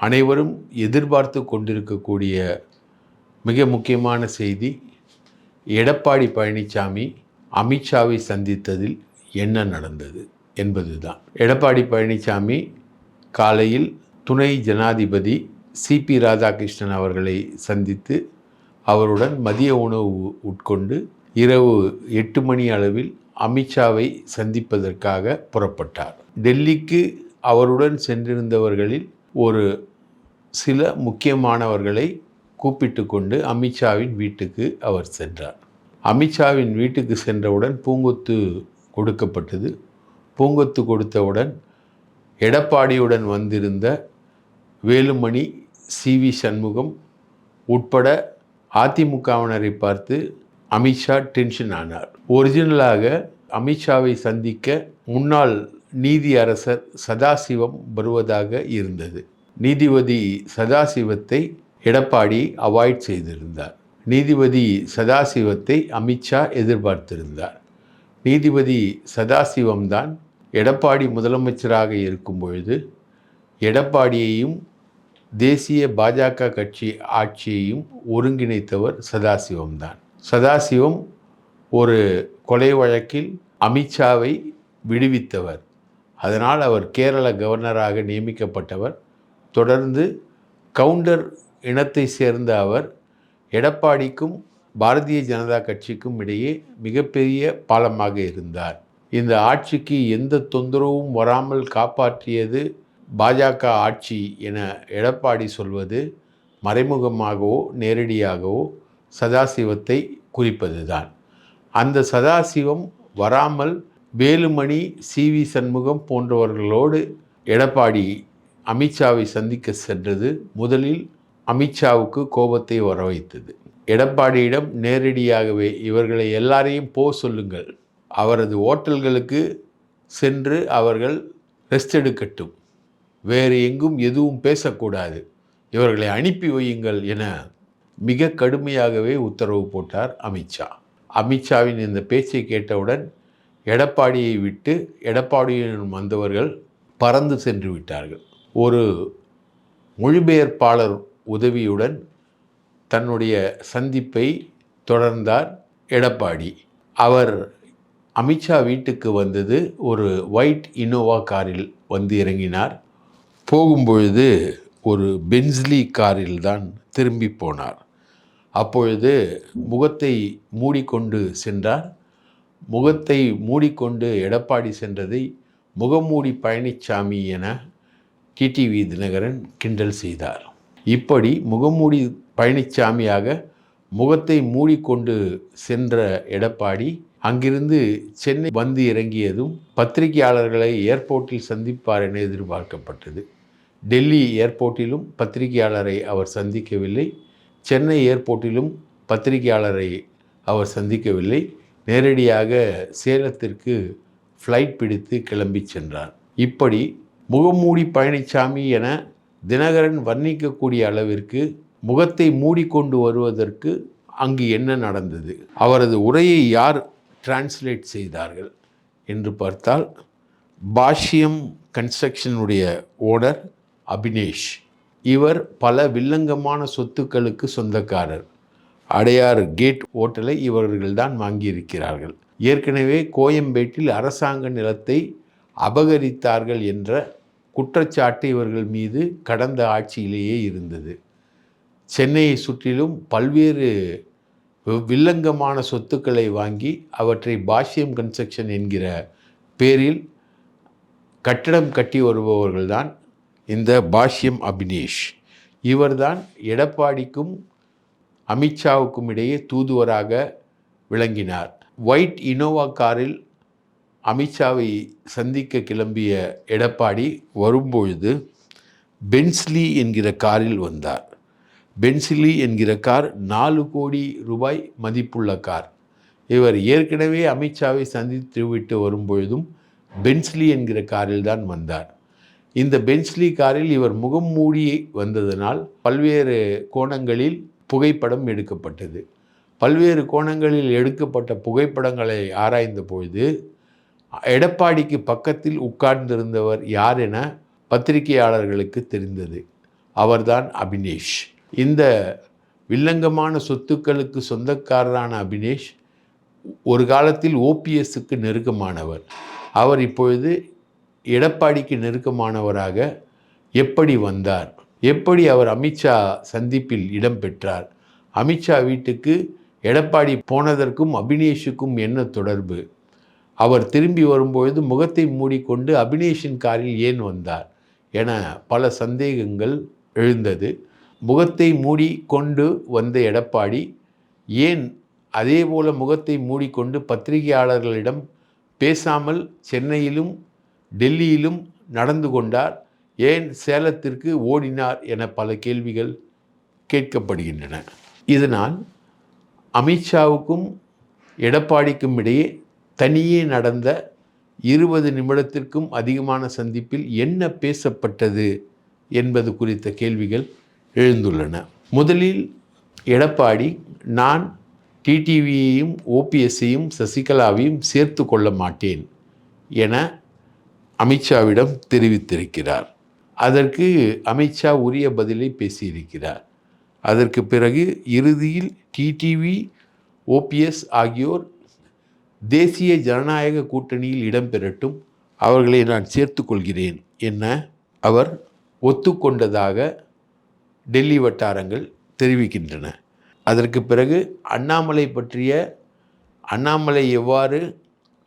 அனைவரும் எதிர்பார்த்து கொண்டிருக்கக்கூடிய மிக முக்கியமான செய்தி எடப்பாடி பழனிசாமி அமித்ஷாவை சந்தித்ததில் என்ன நடந்தது என்பதுதான். எடப்பாடி பழனிசாமி காலையில் துணை ஜனாதிபதி சிபி ராதாகிருஷ்ணன் அவர்களை சந்தித்து அவருடன் மதிய உணவு உட்கொண்டு இரவு எட்டு மணி அளவில் அமித்ஷாவை சந்திப்பதற்காக புறப்பட்டார். டெல்லிக்கு அவருடன் சென்றிருந்தவர்களில் ஒரு சில முக்கியமானவர்களை கூப்பிட்டு கொண்டு அமித்ஷாவின் வீட்டுக்கு அவர் சென்றார். அமித்ஷாவின் வீட்டுக்கு சென்றவுடன் பூங்கொத்து கொடுக்கப்பட்டது. பூங்கொத்து கொடுத்தவுடன் எடப்பாடியுடன் வந்திருந்த வேலுமணி சி. வி. சண்முகம் உட்பட அதிமுகவினரை பார்த்து அமித்ஷா டென்ஷன் ஆனார். ஒரிஜினலாக அமித்ஷாவை சந்திக்க முன்னாள் நீதி அரசர் சதாசிவம் வருவதாக இருந்தது. நீதிபதி சதாசிவத்தை எடப்பாடி அவாய்ட் செய்திருந்தார். நீதிபதி சதாசிவத்தை அமித்ஷா எதிர்பார்த்திருந்தார். நீதிபதி சதாசிவம்தான் எடப்பாடி முதலமைச்சராக இருக்கும் பொழுது எடப்பாடியையும் தேசிய பாஜக கட்சி ஆட்சியையும் ஒருங்கிணைத்தவர் சதாசிவம்தான். சதாசிவம் ஒரு கொலை வழக்கில் அமித்ஷாவை விடுவித்தவர். அதனால் அவர் கேரள கவர்னராக நியமிக்கப்பட்டவர். தொடர்ந்து கவுண்டர் இனத்தை சேர்ந்த அவர் எடப்பாடிக்கும் பாரதிய ஜனதா கட்சிக்கும் இடையே மிகப்பெரிய பாலமாக இருந்தார். இந்த ஆட்சிக்கு எந்த தொந்தரவும் வராமல் காப்பாற்றியது பாஜக ஆட்சி என எடப்பாடி சொல்வது மறைமுகமாகவோ நேரடியாகவோ சதாசிவத்தை குறிப்பதுதான். அந்த சதாசிவம் வராமல் வேலுமணி சி வி சண்முகம் போன்றவர்களோடு எடப்பாடி அமித்ஷாவை சந்திக்க சென்றது முதலில் அமித்ஷாவுக்கு கோபத்தை வர வைத்தது எடப்பாடியிடம் நேரடியாகவே இவர்களை எல்லாரையும் போ சொல்லுங்கள். அவரது ஓட்டல்களுக்கு சென்று அவர்கள் ரெஸ்ட் எடுக்கட்டும். வேறு எங்கும் எதுவும் பேசக்கூடாது. இவர்களை அனுப்பி வையுங்கள் என மிக கடுமையாகவே உத்தரவு போட்டார் அமித்ஷா. அமித்ஷாவின் இந்த பேச்சை கேட்டவுடன் எடப்பாடியை விட்டு எடப்பாடியுடன் வந்தவர்கள் பறந்து சென்று விட்டார்கள். ஒரு மொழிபெயர்ப்பாளர் உதவியுடன் தன்னுடைய சந்திப்பை தொடர்ந்தார் எடப்பாடி. அவர் அமித்ஷா வீட்டுக்கு வந்தது ஒரு ஒயிட் இனோவா காரில் வந்து இறங்கினார். போகும்பொழுது ஒரு பென்ஸ்லி காரில் தான் திரும்பி போனார். அப்பொழுது முகத்தை மூடிக்கொண்டு சென்றார். முகத்தை மூடிக்கொண்டு எடப்பாடி சென்றதை முகமூடி பழனிசாமி என டிடிவி தினகரன் கிண்டல் செய்தார். இப்படி முகமூடி பழனிசாமியாக முகத்தை மூடிக்கொண்டு சென்ற எடப்பாடி அங்கிருந்து சென்னை வந்து இறங்கியதும் பத்திரிகையாளர்களை ஏர்போர்ட்டில் சந்திப்பார் என எதிர்பார்க்கப்பட்டது. டெல்லி ஏர்போர்ட்டிலும் பத்திரிகையாளரை அவர் சந்திக்கவில்லை. சென்னை ஏர்போர்ட்டிலும் பத்திரிகையாளரை அவர் சந்திக்கவில்லை. நேரடியாக சேலத்திற்கு ஃப்ளைட் பிடித்து கிளம்பி சென்றார். இப்படி முகமூடி பழனிசாமி என தினகரன் வர்ணிக்கக்கூடிய அளவிற்கு முகத்தை மூடிக்கொண்டு வருவதற்கு அங்கு என்ன நடந்தது? அவரது உரையை யார் டிரான்ஸ்லேட் செய்தார்கள் என்று பார்த்தால் பாஷ்யம் கன்ஸ்ட்ரக்ஷனுடைய ஓனர் அபினேஷ். இவர் பல வில்லங்கமான சொத்துக்களுக்கு சொந்தக்காரர். அடையாறு கேட் ஓட்டலை இவர்கள்தான் வாங்கியிருக்கிறார்கள். ஏற்கனவே கோயம்பேட்டில் அரசாங்க நிலத்தை அபகரித்தார்கள் என்ற குற்றச்சாட்டு இவர்கள் மீது கடந்த ஆட்சியிலேயே இருந்தது. சென்னையை சுற்றிலும் பல்வேறு வில்லங்கமான சொத்துக்களை வாங்கி அவற்றை பாஷ்யம் கன்ஸ்ட்ரக்ஷன் என்கிற பேரில் கட்டடம் கட்டி வருபவர்கள்தான் இந்த பாஷ்யம் அபினேஷ். இவர்தான் எடப்பாடிக்கும் அமித்ஷாவுக்கும் இடையே தூதுவராக விளங்கினார். ஒயிட் இனோவா காரில் அமித்ஷாவை சந்திக்க கிளம்பிய எடப்பாடி வரும்பொழுது பென்ஸ்லி என்கிற காரில் வந்தார். பென்சிலி என்கிற கார் நாலு கோடி ரூபாய் மதிப்புள்ள கார். இவர் ஏற்கனவே அமித்ஷாவை சந்தித்து விட்டு வரும்பொழுதும் பென்ஸ்லி என்கிற காரில் தான் வந்தார். இந்த பென்ஸ்லி காரில் இவர் முகம் மூடி வந்ததனால் பல்வேறு கோணங்களில் புகைப்படம் எடுக்கப்பட்டது. பல்வேறு கோணங்களில் எடுக்கப்பட்ட புகைப்படங்களை ஆராய்ந்த பொழுது எடப்பாடிக்கு பக்கத்தில் உட்கார்ந்திருந்தவர் யார் என பத்திரிகையாளர்களுக்கு தெரிந்தது. அவர்தான் அபினேஷ். இந்த வில்லங்கமான சொத்துக்களுக்கு சொந்தக்காரரான அபினேஷ் ஒரு காலத்தில் ஓபிஎஸ்க்கு நெருக்கமானவர். அவர் இப்பொழுது எடப்பாடிக்கு நெருக்கமானவராக எப்படி வந்தார்? எப்படி அவர் அமித்ஷா சந்திப்பில் இடம் பெற்றார்? அமித்ஷா வீட்டுக்கு எடப்பாடி போனதற்கும் அபினேஷுக்கும் என்ன தொடர்பு? அவர் திரும்பி வரும்பொழுது முகத்தை மூடிக்கொண்டு அபினேஷின் காரில் ஏன் வந்தார் என பல சந்தேகங்கள் எழுந்தது. முகத்தை மூடி கொண்டு வந்த எடப்பாடி ஏன் அதேபோல முகத்தை மூடிக்கொண்டு பத்திரிகையாளர்களிடம் பேசாமல் சென்னையிலும் டெல்லியிலும் நடந்து கொண்டார் ஏன் சேலத்திற்கு ஓடினார் என பல கேள்விகள் கேட்கப்படுகின்றன. இதனால் அமித்ஷாவுக்கும் எடப்பாடிக்கும் இடையே தனியே நடந்த இருபது நிமிடத்திற்கும் அதிகமான சந்திப்பில் என்ன பேசப்பட்டது என்பது குறித்த கேள்விகள் எழுந்துள்ளன. முதலில் எடப்பாடி நான் டிடிவியையும் ஓபிஎஸ்ஸையும் சசிகலாவையும் சேர்த்து கொள்ள மாட்டேன் என அமித்ஷாவிடம் தெரிவித்திருக்கிறார். அதற்கு அமித்ஷா உரிய பதிலை பேசியிருக்கிறார். அதற்கு பிறகு இறுதியில் டிடிவி ஓபிஎஸ் ஆகியோர் தேசிய ஜனநாயக கூட்டணியில் இடம்பெறட்டும் அவர்களை நான் சேர்த்து கொள்கிறேன் என்ன அவர் ஒத்துக்கொண்டதாக டெல்லி வட்டாரங்கள் தெரிவிக்கின்றன. அதற்கு பிறகு அண்ணாமலை பற்றிய அண்ணாமலை எவ்வாறு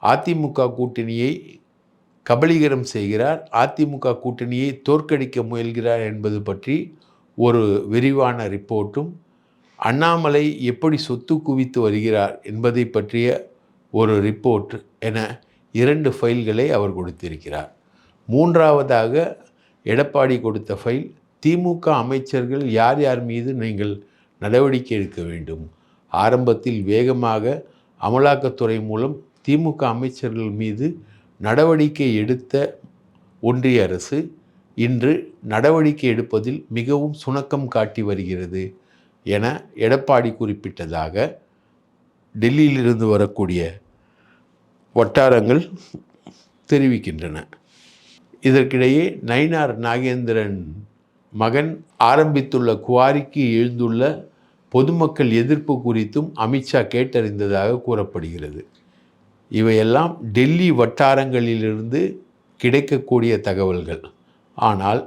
அதிமுக கூட்டணியை கபலீகரம் செய்கிறார் அதிமுக கூட்டணியை தோற்கடிக்க முயல்கிறார் என்பது பற்றி ஒரு விரிவான ரிப்போர்ட்டும் அண்ணாமலை எப்படி சொத்து குவித்து வருகிறார் என்பதை பற்றிய ஒரு ரிப்போர்ட் என இரண்டு ஃபைல்களை அவர் கொடுத்திருக்கிறார். மூன்றாவதாக எடப்பாடி கொடுத்த ஃபைல் திமுக அமைச்சர்கள் யார் யார் மீது நீங்கள் நடவடிக்கை எடுக்க வேண்டும்? ஆரம்பத்தில் வேகமாக அமலாக்கத்துறை மூலம் திமுக அமைச்சர்கள் மீது நடவடிக்கை எடுத்த ஒன்றிய அரசு இன்று நடவடிக்கை எடுப்பதில் மிகவும் சுணக்கம் காட்டி வருகிறது என எடப்பாடி குறிப்பிட்டதாக டெல்லியிலிருந்து வரக்கூடிய வட்டாரங்கள் தெரிவிக்கின்றன. இதற்கிடையே நயினார் நாகேந்திரன் மகன் ஆரம்பித்துள்ள குவாரிக்கு எழுந்துள்ள பொதுமக்கள் எதிர்ப்பு குறித்தும் அமித்ஷா கேட்டறிந்ததாக கூறப்படுகிறது. இவையெல்லாம் டெல்லி வட்டாரங்களிலிருந்து கிடைக்கக்கூடிய தகவல்கள். ஆனால்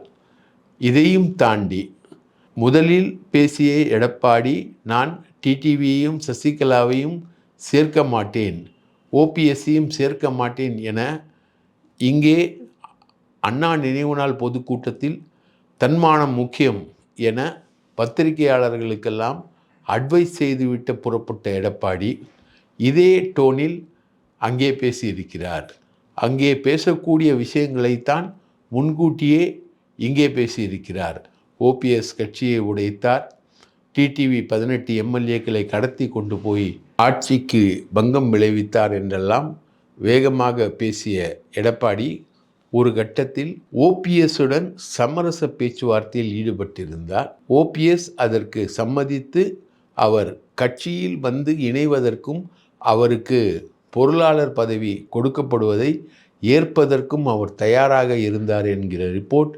இதையும் தாண்டி முதலில் பேசிய எடப்பாடி நான் டிடிவியையும் சசிகலாவையும் சேர்க்க மாட்டேன். ஓபிஎஸ்சியும் சேர்க்க மாட்டேன் என இங்கே அண்ணா நினைவு நாள் பொதுக்கூட்டத்தில் தன்மானம் முக்கியம் என பத்திரிகையாளர்களுக்கெல்லாம் அட்வைஸ் செய்துவிட்டு புறப்பட்ட எடப்பாடி இதே டோனில் அங்கே பேசியிருக்கிறார். அங்கே பேசக்கூடிய விஷயங்களைத்தான் முன்கூட்டியே இங்கே பேசியிருக்கிறார். ஓபிஎஸ் கட்சியை உடைத்தார். டிடிவி பதினெட்டு எம்எல்ஏக்களை கடத்தி கொண்டு போய் ஆட்சிக்கு பங்கம் விளைவித்தார் என்றெல்லாம் வேகமாக பேசிய எடப்பாடி ஒரு கட்டத்தில் ஓபிஎஸ்ஸுடன் சமரச பேச்சுவார்த்தையில் ஈடுபட்டிருந்தார். ஓபிஎஸ் அதற்கு சம்மதித்து அவர் கட்சியில் வந்து இணைவதற்கும் அவருக்கு பொருளாளர் பதவி கொடுக்கப்படுவதை ஏற்பதற்கும் அவர் தயாராக இருந்தார் என்கிற ரிப்போர்ட்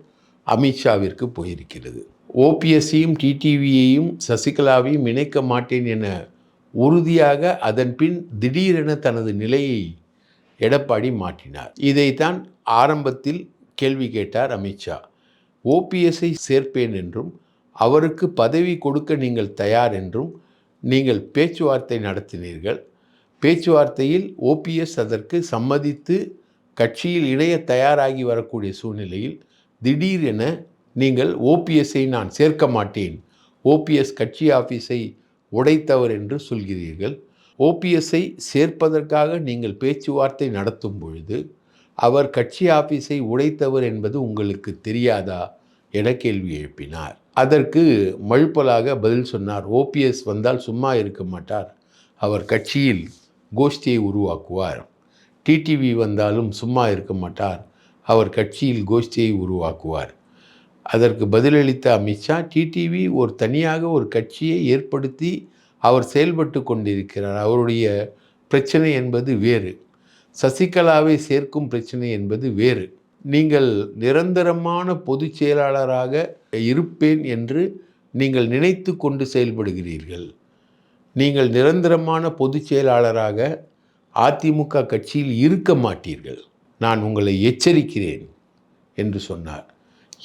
அமித்ஷாவிற்கு போயிருக்கிறது. ஓபிஎஸ்ஸையும் டிடிவியையும் சசிகலாவையும் இணைக்க மாட்டேன் என உறுதியாக அதன் பின் திடீரென தனது நிலையை எடப்பாடி மாற்றினார். இதைத்தான் ஆரம்பத்தில் கேள்வி கேட்டார் அமித்ஷா. ஓபிஎஸ்ஐ சேர்ப்பேன் என்றும் அவருக்கு பதவி கொடுக்க நீங்கள் தயார் என்றும் நீங்கள் பேச்சுவார்த்தை நடத்தினீர்கள். பேச்சுவார்த்தையில் ஓபிஎஸ் அதற்கு சம்மதித்து கட்சியில் இணைய தயாராகி வரக்கூடிய சூழ்நிலையில் திடீரென நீங்கள் ஓபிஎஸ்ஸை நான் சேர்க்க மாட்டேன். ஓபிஎஸ் கட்சி ஆஃபீஸை உடைத்தவர் என்று சொல்கிறீர்கள். ஓபிஎஸ்ஸை சேர்ப்பதற்காக நீங்கள் பேச்சுவார்த்தை நடத்தும் பொழுது அவர் கட்சி ஆஃபீஸை உடைத்தவர் என்பது உங்களுக்கு தெரியாதா? என கேள்வி எழுப்பினார். அதற்கு மழுப்பலாக பதில் சொன்னார். ஓபிஎஸ் வந்தால் சும்மா இருக்க மாட்டார். அவர் கட்சியில் கோஷ்டியை உருவாக்குவார். டிடிவி வந்தாலும் சும்மா இருக்க மாட்டார். அவர் கட்சியில் கோஷ்டியை உருவாக்குவார். அதற்கு பதிலளித்த அமித்ஷா டிடிவி ஒரு தனியாக ஒரு கட்சியை ஏற்படுத்தி அவர் செயல்பட்டு கொண்டிருக்கிறார். அவருடைய பிரச்சனை என்பது வேறு. சசிகலாவை சேர்க்கும் பிரச்சனை என்பது வேறு. நீங்கள் நிரந்தரமான பொதுச் செயலாளராக இருப்பேன் என்று நீங்கள் நினைத்து கொண்டு செயல்படுகிறீர்கள். நீங்கள் நிரந்தரமான பொதுச் செயலாளராக அதிமுக கட்சியில் இருக்க மாட்டீர்கள். நான் உங்களை எச்சரிக்கிறேன் என்று சொன்னார்.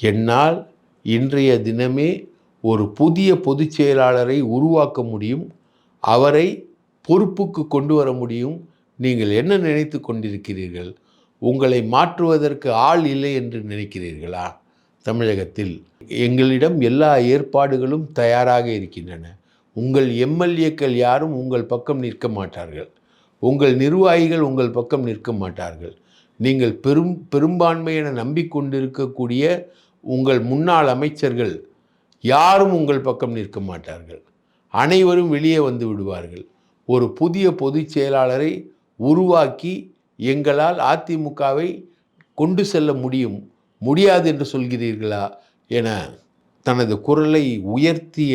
என்னால் இன்றைய தினமே ஒரு புதிய பொதுச் செயலாளரை உருவாக்க முடியும் அவரை பொறுப்புக்கு கொண்டு வர முடியும். நீங்கள் என்ன நினைத்து கொண்டிருக்கிறீர்கள்? உங்களை மாற்றுவதற்கு ஆள் இல்லை என்று நினைக்கிறீர்களா? தமிழகத்தில் எங்களிடம் எல்லா ஏற்பாடுகளும் தயாராக இருக்கின்றன. உங்கள் எம்எல்ஏக்கள் யாரும் உங்கள் பக்கம் நிற்க மாட்டார்கள். உங்கள் நிர்வாகிகள் உங்கள் பக்கம் நிற்க மாட்டார்கள். நீங்கள் பெரும் பெரும்பான்மை என நம்பிக்கொண்டிருக்கக்கூடிய உங்கள் முன்னாள் அமைச்சர்கள் யாரும் உங்கள் பக்கம் நிற்க மாட்டார்கள். அனைவரும் வெளியே வந்து விடுவார்கள். ஒரு புதிய பொதுச் செயலாளரை உருவாக்கி எங்களால் அதிமுகவை கொண்டு செல்ல முடியும் முடியாது என்று சொல்கிறீர்களா என தனது குரலை உயர்த்திய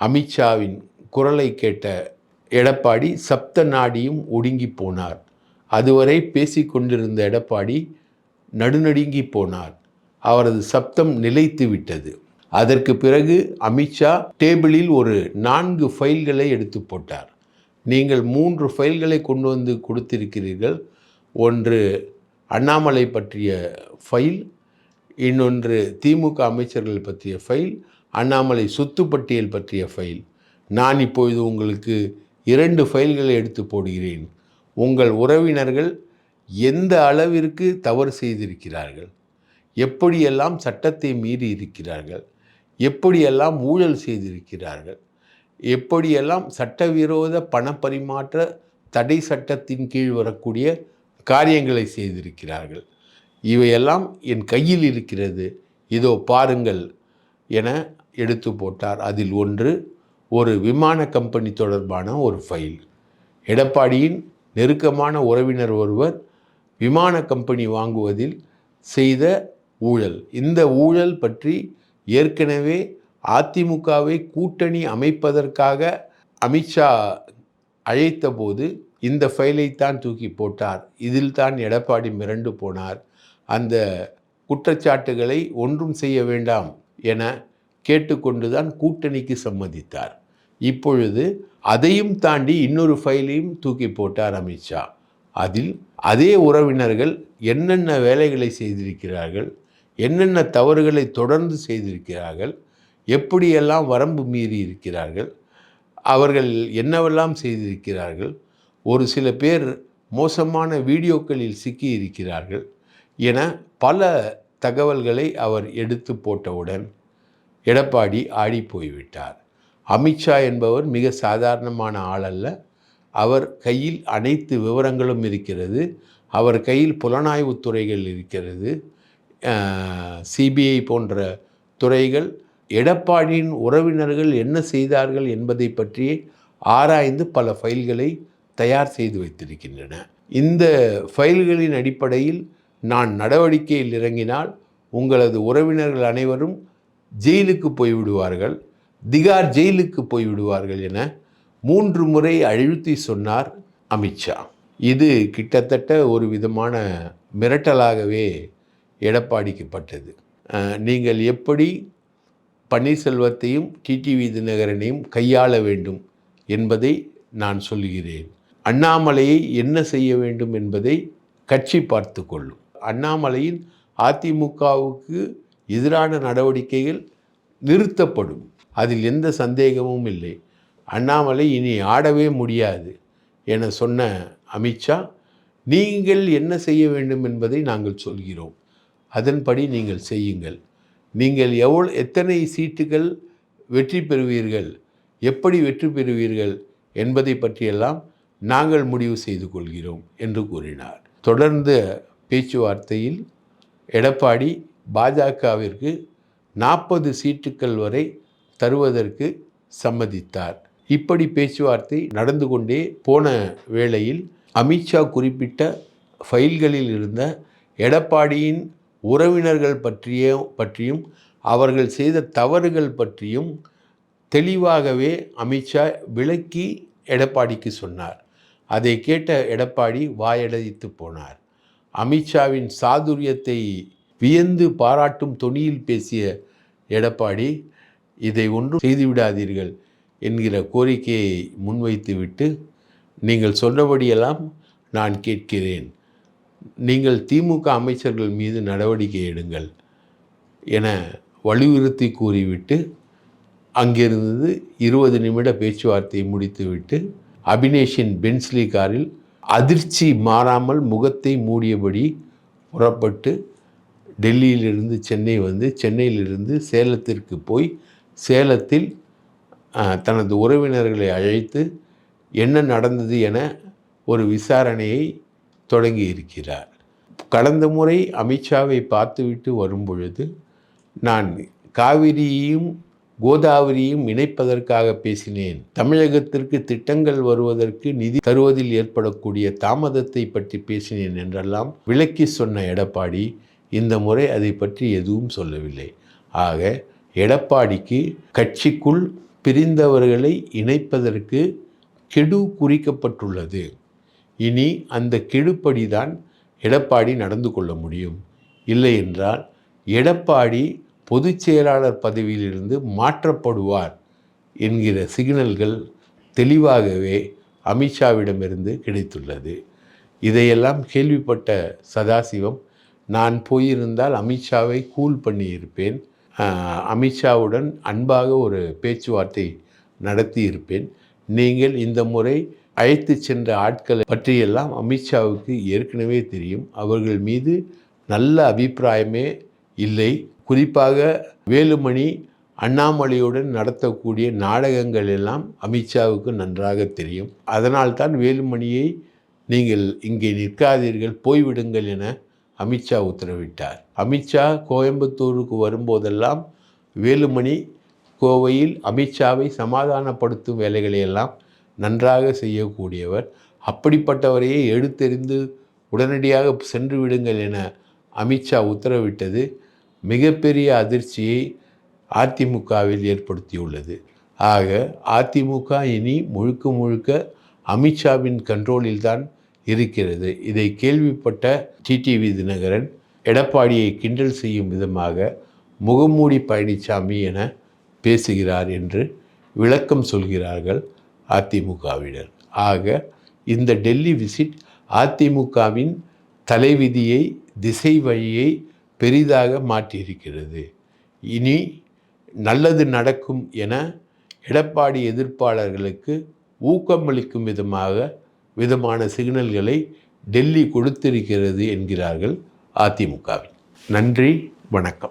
அமித்ஷாவின் குரலை கேட்ட எடப்பாடி சப்த நாடியும் ஒடுங்கி போனார். அதுவரை பேசிக்கொண்டிருந்த எடப்பாடி நடுநடுங்கி போனார். அவரது சப்தம் நிலைத்து விட்டது. அதற்கு பிறகு அமித்ஷா டேபிளில் ஒரு நான்கு ஃபைல்களை எடுத்து போட்டார். நீங்கள் மூன்று ஃபைல்களை கொண்டு வந்து கொடுத்திருக்கிறீர்கள். ஒன்று அண்ணாமலை பற்றிய ஃபைல் இன்னொன்று திமுக அமைச்சர்கள் பற்றிய ஃபைல் அண்ணாமலை சொத்து பட்டியல் பற்றிய ஃபைல். நான் இப்பொழுது உங்களுக்கு இரண்டு ஃபைல்களை எடுத்து போடுகிறேன். உங்கள் உறவினர்கள் எந்த அளவிற்கு தவறு செய்திருக்கிறார்கள்? எப்படியெல்லாம் சட்டத்தை மீறி இருக்கிறார்கள்? எப்படியெல்லாம் ஊழல் செய்திருக்கிறார்கள்? எப்படியெல்லாம் சட்டவிரோத பணப்பரிமாற்ற தடை சட்டத்தின் கீழ் வரக்கூடிய காரியங்களை செய்திருக்கிறார்கள்? இவையெல்லாம் என் கையில் இருக்கிறது. இதோ பாருங்கள் என எடுத்து போட்டார். அதில் ஒன்று ஒரு விமான கம்பெனி தொடர்பான ஒரு ஃபைல். எடப்பாடியின் நெருக்கமான உறவினர் ஒருவர் விமான கம்பெனி வாங்குவதில் செய்த ஊழல். இந்த ஊழல் பற்றி ஏற்கனவே அதிமுகவை கூட்டணி அமைப்பதற்காக அமித்ஷா அழைத்தபோது இந்த ஃபைலைத்தான் தூக்கி போட்டார். இதில் தான் எடப்பாடி மிரண்டு போனார். அந்த குற்றச்சாட்டுகளை ஒன்றும் செய்ய வேண்டாம் என கேட்டுக்கொண்டுதான் கூட்டணிக்கு சம்மதித்தார். இப்பொழுது அதையும் தாண்டி இன்னொரு ஃபைலையும் தூக்கி போட்டார் அமித்ஷா அதில் அதே உறவினர்கள் என்னென்ன வேலைகளை செய்திருக்கிறார்கள் என்னென்ன தவறுகளை தொடர்ந்து செய்திருக்கிறார்கள் எப்படியெல்லாம் வரம்பு மீறி இருக்கிறார்கள் அவர்கள் என்னவெல்லாம் செய்திருக்கிறார்கள் ஒரு சில பேர் மோசமான வீடியோக்களில் சிக்கி இருக்கிறார்கள் என பல தகவல்களை அவர் எடுத்து போட்டவுடன் எடப்பாடி ஆடி போய்விட்டார் அமித்ஷா என்பவர் மிக சாதாரணமான ஆள் அல்ல அவர் கையில் அனைத்து விவரங்களும் இருக்கிறது. அவர் கையில் புலனாய்வு துறைகள் இருக்கிறது. சிபிஐ போன்ற துறைகள். எடப்பாடியின் உறவினர்கள் என்ன செய்தார்கள் என்பதை பற்றி ஆராய்ந்து பல ஃபைல்களை தயார் செய்து வைத்திருக்கின்றன. இந்த ஃபைல்களின் அடிப்படையில் நான் நடவடிக்கையில் இறங்கினால் உங்களது உறவினர்கள் அனைவரும் ஜெயிலுக்கு போய்விடுவார்கள். திகார் ஜெயிலுக்கு போய்விடுவார்கள் என மூன்று முறை அழுத்தி சொன்னார் அமித்ஷா இது கிட்டத்தட்ட ஒரு விதமான மிரட்டலாகவே எடப்பாடிக்கப்பட்டது. நீங்கள் எப்படி பன்னீர்செல்வத்தையும் டிடிவி தினகரனையும் கையாள வேண்டும் என்பதை நான் சொல்கிறேன் அண்ணாமலையை என்ன செய்ய வேண்டும் என்பதை கட்சி பார்த்து கொள்ளும். அண்ணாமலையின் அதிமுகவுக்கு எதிரான நடவடிக்கைகள் நிறுத்தப்படும். அதில் எந்த சந்தேகமும் இல்லை. அண்ணாமலை இனி ஆடவே முடியாது என சொன்ன அமித்ஷா நீங்கள் என்ன செய்ய வேண்டும் என்பதை நாங்கள் சொல்கிறோம். அதன்படி நீங்கள் செய்யுங்கள். நீங்கள் எவ்வளோ எத்தனை சீட்டுகள் வெற்றி பெறுவீர்கள்? எப்படி வெற்றி பெறுவீர்கள்? என்பதை பற்றியெல்லாம் நாங்கள் முடிவு செய்து கொள்கிறோம் என்று கூறினார். தொடர்ந்த பேச்சுவார்த்தையில் எடப்பாடி பாஜகவிற்கு நாற்பது சீட்டுக்கள் வரை தருவதற்கு சம்மதித்தார். இப்படி பேச்சுவார்த்தை நடந்து கொண்டே போன வேளையில் அமித்ஷா குறிப்பிட்ட ஃபைல்களில் இருந்த எடப்பாடியின் உறவினர்கள் பற்றிய பற்றியும் அவர்கள் செய்த தவறுகள் பற்றியும் தெளிவாகவே அமித்ஷா விளக்கி எடப்பாடிக்கு சொன்னார். அதை கேட்ட எடப்பாடி வாயடைத்து போனார். அமித்ஷாவின் சாதுரியத்தை வியந்து பாராட்டும் தொனியில் பேசிய எடப்பாடி இதை ஒன்றும் செய்துவிடாதீர்கள் என்கிற கோரிக்கையை முன்வைத்துவிட்டு நீங்கள் சொன்னபடியெல்லாம் நான் கேட்கிறேன். நீங்கள் திமுக அமைச்சர்கள் மீது நடவடிக்கை எடுங்கள் என வலியுறுத்தி கூறிவிட்டு அங்கிருந்து இருபது நிமிட பேச்சுவார்த்தையை முடித்துவிட்டு அபினேஷின் பென்ஸ்லி காரில் அதிர்ச்சி மாறாமல் முகத்தை மூடியபடி புறப்பட்டு டெல்லியிலிருந்து சென்னை வந்து சென்னையிலிருந்து சேலத்திற்கு போய் சேலத்தில் தனது உறவினர்களை அழைத்து என்ன நடந்தது என ஒரு விசாரணையை தொடங்கி இருக்கிறார். கடந்த முறை அமித்ஷாவை பார்த்துவிட்டு வரும்பொழுது நான் காவிரியையும் கோதாவரியும் இணைப்பதற்காக பேசினேன். தமிழகத்திற்கு திட்டங்கள் வருவதற்கு நிதி தருவதில் ஏற்படக்கூடிய தாமதத்தை பற்றி பேசினேன் என்றெல்லாம் விளக்கி சொன்ன எடப்பாடி இந்த முறை அதை பற்றி எதுவும் சொல்லவில்லை. ஆக எடப்பாடிக்கு கட்சிக்குள் பிரிந்தவர்களை இணைப்பதற்கு கெடு குறிக்கப்பட்டுள்ளது. இனி அந்த கெடுப்படிதான் எடப்பாடி நடந்து கொள்ள முடியும். இல்லை என்றால் எடப்பாடி பொதுச் செயலாளர் பதவியிலிருந்து மாற்றப்படுவார் என்கிற சிக்னல்கள் தெளிவாகவே அமித்ஷாவிடமிருந்து கிடைத்துள்ளது. இதையெல்லாம் கேள்விப்பட்ட சதாசிவம் நான் போயிருந்தால் அமித்ஷாவை கூல் பண்ணியிருப்பேன் அமித்ஷாவுடன் அன்பாக ஒரு பேச்சுவார்த்தை நடத்தி இருப்பேன் நீங்கள் இந்த முறை அழைத்து சென்ற ஆட்களை பற்றியெல்லாம் அமித்ஷாவுக்கு ஏற்கனவே தெரியும். அவர்கள் மீது நல்ல அபிப்பிராயமே இல்லை. குறிப்பாக வேலுமணி அண்ணாமலையுடன் நடத்தக்கூடிய நாடகங்கள் எல்லாம் அமித்ஷாவுக்கு நன்றாக தெரியும். அதனால்தான் வேலுமணியை நீங்கள் இங்கே நிற்காதீர்கள் போய்விடுங்கள் என அமித்ஷா உத்தரவிட்டார். அமித்ஷா கோயம்புத்தூருக்கு வரும்போதெல்லாம் வேலுமணி கோவையில் அமித்ஷாவை சமாதானப்படுத்தும் வேலைகளையெல்லாம் நன்றாக செய்யக்கூடியவர். அப்படிப்பட்டவரையே எடுத்தெறிந்து உடனடியாக சென்று விடுங்கள் என அமித்ஷா உத்தரவிட்டது. மிகப்பெரிய அதிர்ச்சியை அதிமுகவில் ஏற்படுத்தியுள்ளது. ஆக அதிமுக இனி முழுக்க முழுக்க அமித்ஷாவின் கண்ட்ரோலில்தான் இருக்கிறது. இதை கேள்விப்பட்ட டிடிவி தினகரன் எடப்பாடியை கிண்டல் செய்யும் விதமாக முகமூடி பழனிசாமி என பேசுகிறார் என்று விளக்கம் சொல்கிறார்கள் அதிமுகவினர். ஆக இந்த டெல்லி விசிட் அதிமுகவின் தலைவிதியை திசை வழியை பெரிதாக மாற்றியிருக்கிறது. இனி நல்லது நடக்கும் என எடப்பாடி எதிர்ப்பாளர்களுக்கு ஊக்கமளிக்கும் விதமாக விதமான சிக்னல்களை டெல்லி கொடுத்திருக்கிறது என்கிறார்கள் அதிமுகவில். நன்றி வணக்கம்.